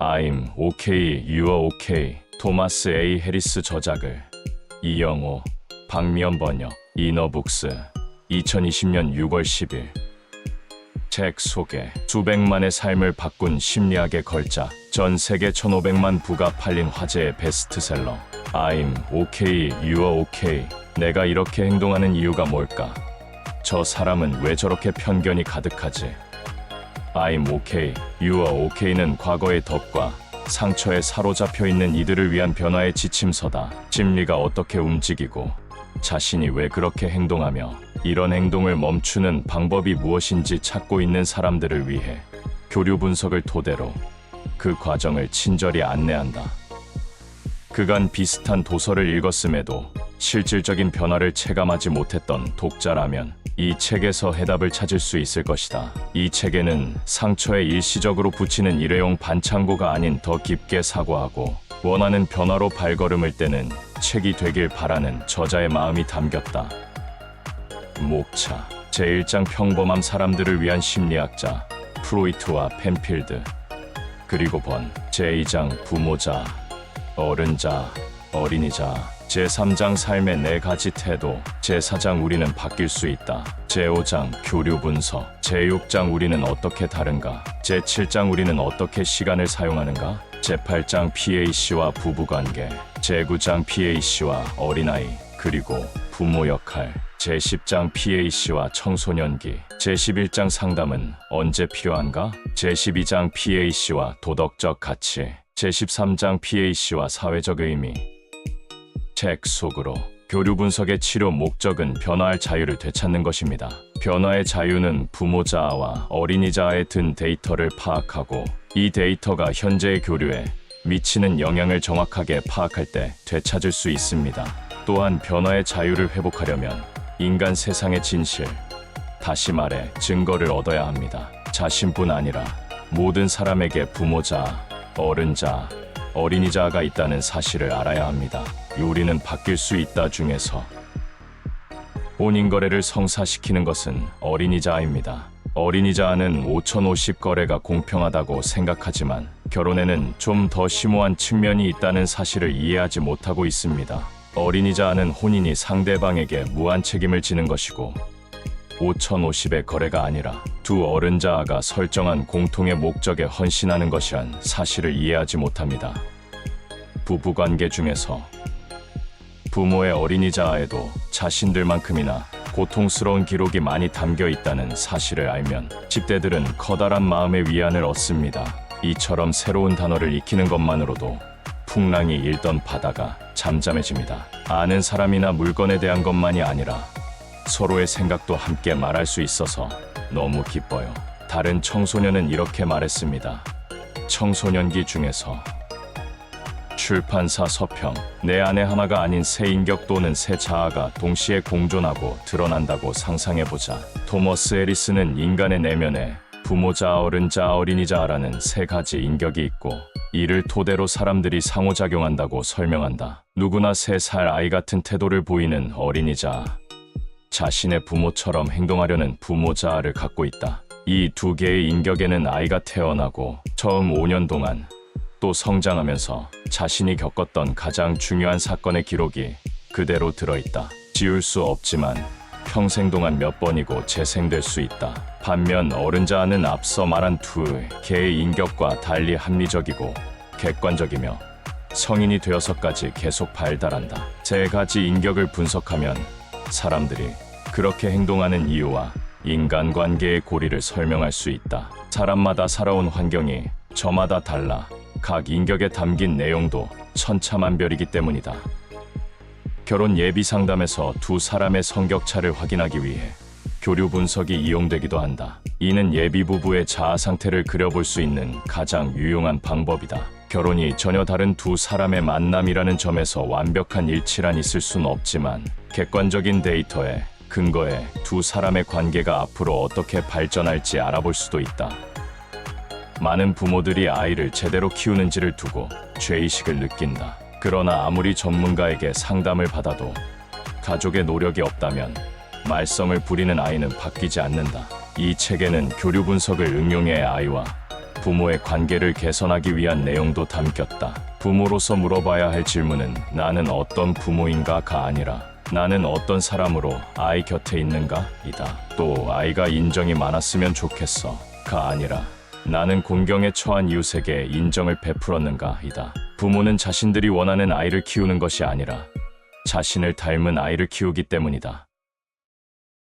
I'm OK, You're OK. 토마스 A. 해리스 저작을 이영호, 박미연 번역, 이너북스 2020년 6월 10일 책 소개 수백만의 삶을 바꾼 심리학의 걸작 전 세계 1500만 부가 팔린 화제의 베스트셀러 I'm OK, You're OK. 내가 이렇게 행동하는 이유가 뭘까? 저 사람은 왜 저렇게 편견이 가득하지? I'm OK, You're OK는 과거의 덫과 상처에 사로잡혀 있는 이들을 위한 변화의 지침서다. 심리가 어떻게 움직이고 자신이 왜 그렇게 행동하며 이런 행동을 멈추는 방법이 무엇인지 찾고 있는 사람들을 위해 교류 분석을 토대로 그 과정을 친절히 안내한다. 그간 비슷한 도서를 읽었음에도 실질적인 변화를 체감하지 못했던 독자라면 이 책에서 해답을 찾을 수 있을 것이다. 이 책에는 상처에 일시적으로 붙이는 일회용 반창고가 아닌 더 깊게 사고하고 원하는 변화로 발걸음을 떼는 책이 되길 바라는 저자의 마음이 담겼다. 목차 제1장 평범한 사람들을 위한 심리학자 프로이트와 펜필드 그리고 번 제2장 부모자 어른자 어린이자 제3장 삶의 네 가지 태도 제4장 우리는 바뀔 수 있다. 제5장 교류 분석 제6장 우리는 어떻게 다른가? 제7장 우리는 어떻게 시간을 사용하는가? 제8장 PAC와 부부관계 제9장 PAC와 어린아이 그리고 부모 역할. 제10장 PAC와 청소년기 제11장 상담은 언제 필요한가? 제12장 PAC와 도덕적 가치 제13장 PAC와 사회적 의미 책 속으로 교류 분석의 치료 목적은 변화할 자유를 되찾는 것입니다. 변화의 자유는 부모 자아와 어린이 자아에 든 데이터를 파악하고 이 데이터가 현재의 교류에 미치는 영향을 정확하게 파악할 때 되찾을 수 있습니다. 또한 변화의 자유를 회복하려면 인간 세상의 진실, 다시 말해 증거를 얻어야 합니다. 자신뿐 아니라 모든 사람에게 부모자, 어른자, 어린이자가 있다는 사실을 알아야 합니다. 우리는 바뀔 수 있다 중에서 혼인 거래를 성사시키는 것은 어린이자입니다. 어린이자는 5,050 거래가 공평하다고 생각하지만 결혼에는 좀 더 심오한 측면이 있다는 사실을 이해하지 못하고 있습니다. 어린이자는 혼인이 상대방에게 무한 책임을 지는 것이고 5,050의 거래가 아니라 두 어른자아가 설정한 공통의 목적에 헌신하는 것이란 사실을 이해하지 못합니다. 부부관계 중에서 부모의 어린이 자아에도 자신들만큼이나 고통스러운 기록이 많이 담겨 있다는 사실을 알면 10대들은 커다란 마음의 위안을 얻습니다. 이처럼 새로운 단어를 익히는 것만으로도 풍랑이 일던 바다가 잠잠해집니다. 아는 사람이나 물건에 대한 것만이 아니라 서로의 생각도 함께 말할 수 있어서 너무 기뻐요. 다른 청소년은 이렇게 말했습니다. 청소년기 중에서 출판사 서평 내 안에 하나가 아닌 새 인격 또는 새 자아가 동시에 공존하고 드러난다고 상상해보자. 토머스 에리스는 인간의 내면에 부모자, 어른자, 어린이자라는 세 가지 인격이 있고 이를 토대로 사람들이 상호작용한다고 설명한다. 누구나 세 살 아이 같은 태도를 보이는 어린이자, 자신의 부모처럼 행동하려는 부모자아를 갖고 있다. 이 두 개의 인격에는 아이가 태어나고 처음 5년 동안 또 성장하면서 자신이 겪었던 가장 중요한 사건의 기록이 그대로 들어있다. 지울 수 없지만 평생 동안 몇 번이고 재생될 수 있다. 반면 어른자아는 앞서 말한 두 개의 인격과 달리 합리적이고 객관적이며 성인이 되어서까지 계속 발달한다. 세 가지 인격을 분석하면 사람들이 그렇게 행동하는 이유와 인간관계의 고리를 설명할 수 있다. 사람마다 살아온 환경이 저마다 달라 각 인격에 담긴 내용도 천차만별이기 때문이다. 결혼 예비 상담에서 두 사람의 성격차를 확인하기 위해 교류 분석이 이용되기도 한다. 이는 예비 부부의 자아 상태를 그려볼 수 있는 가장 유용한 방법이다. 결혼이 전혀 다른 두 사람의 만남이라는 점에서 완벽한 일치란 있을 수는 없지만 객관적인 데이터에 근거해 두 사람의 관계가 앞으로 어떻게 발전할지 알아볼 수도 있다. 많은 부모들이 아이를 제대로 키우는지를 두고 죄의식을 느낀다. 그러나 아무리 전문가에게 상담을 받아도 가족의 노력이 없다면 말썽을 부리는 아이는 바뀌지 않는다. 이 책에는 교류 분석을 응용해 아이와 부모의 관계를 개선하기 위한 내용도 담겼다. 부모로서 물어봐야 할 질문은 나는 어떤 부모인가가 아니라 나는 어떤 사람으로 아이 곁에 있는가? 이다. 또 아이가 인정이 많았으면 좋겠어. 가 아니라 나는 곤경에 처한 이웃에게 인정을 베풀었는가? 이다. 부모는 자신들이 원하는 아이를 키우는 것이 아니라 자신을 닮은 아이를 키우기 때문이다.